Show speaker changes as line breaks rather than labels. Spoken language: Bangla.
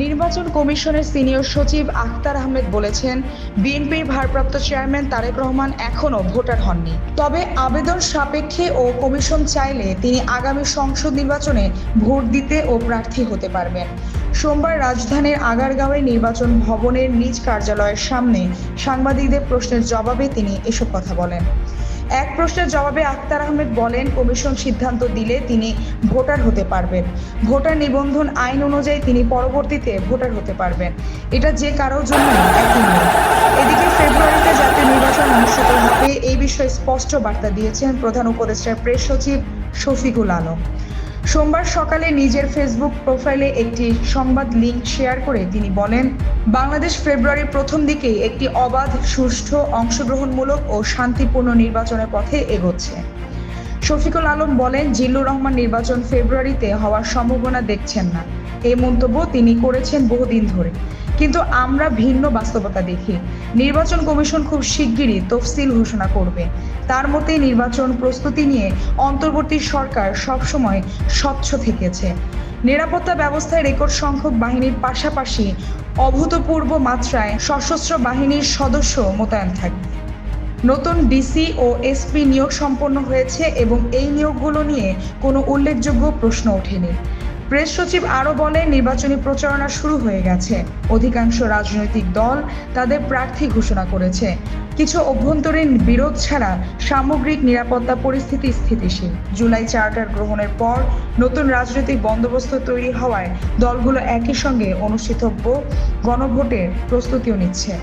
নির্বাচন কমিশনের সিনিয়র সচিব আখতার আহমেদ বলেছেন, বিএনপির ভারপ্রাপ্ত চেয়ারম্যান তারেক রহমান এখনও ভোটার হননি। তবে আবেদন সাপেক্ষে ও কমিশন চাইলে তিনি আগামী সংসদ নির্বাচনে ভোট দিতে ও প্রার্থী হতে পারবেন। সোমবার রাজধানীর আগারগাঁওয়ে নির্বাচন ভবনের নিজ কার্যালয়ের সামনে সাংবাদিকদের প্রশ্নের জবাবে তিনি এসব কথা বলেন। এক প্রশ্নের জবাবে আক্তার আহমেদ বলেন, কমিশন সিদ্ধান্ত দিলে তিনি ভোটার হতে পারবেন। ভোটার নিবন্ধন আইন অনুযায়ী তিনি পরবর্তীতে ভোটার হতে পারবেন। এটা যে কারোর জন্য এদিকে ফেব্রুয়ারিতে জাতীয় নির্বাচন অনুষ্ঠিত হবে। এই বিষয়ে স্পষ্ট বার্তা দিয়েছেন প্রধান উপদেষ্টার প্রেস সচিব শফিকুল আলম। সোমবার সকালে নিজের ফেসবুক প্রোফাইলে একটি সংবাদ লিঙ্ক শেয়ার করে তিনি বলেন, বাংলাদেশ ফেব্রুয়ারির প্রথম দিকেই একটি অবাধ, সুষ্ঠু, অংশগ্রহণমূলক ও শান্তিপূর্ণ নির্বাচনের পথে এগোচ্ছে। শফিকুল আলম বলেন, জিল্লুর রহমান নির্বাচন ফেব্রুয়ারিতে হওয়ার সম্ভাবনা দেখছেন না। এই মন্তব্য তিনি করেছেন বহুদিন ধরে। কিন্তু আমরা ভিন্ন বাস্তবতা দেখি। নির্বাচন কমিশন খুব শিগগিরই তফসিল ঘোষণা করবে। তার মতে, নির্বাচন প্রস্তুতি নিয়ে অন্তর্বর্তী সরকার সবসময় স্বচ্ছ থেকেছে। নিরাপত্তা ব্যবস্থায় রেকর্ড সংখ্যক বাহিনীর পাশাপাশি অভূতপূর্ব মাত্রায় সশস্ত্র বাহিনীর সদস্য মোতায়েন থাকবে। নতুন ডিসি ও এসপি নিয়োগ সম্পন্ন হয়েছে এবং এই নিয়োগগুলো নিয়ে কোনো উল্লেখযোগ্য প্রশ্ন ওঠেনি। প্রেস সচিব আরও বলেন, নির্বাচনী প্রচারণা শুরু হয়ে গেছে। অধিকাংশ রাজনৈতিক দল তাদের প্রার্থী ঘোষণা করেছে। কিছু অভ্যন্তরীণ বিরোধ ছাড়া সামগ্রিক নিরাপত্তা পরিস্থিতি স্থিতিশীল। জুলাই চার্টার গ্রহণের পর নতুন রাজনৈতিক বন্দোবস্ত তৈরি হওয়ায় দলগুলো একই সঙ্গে অনুষ্ঠিতব্য গণভোটের প্রস্তুতিও নিচ্ছে।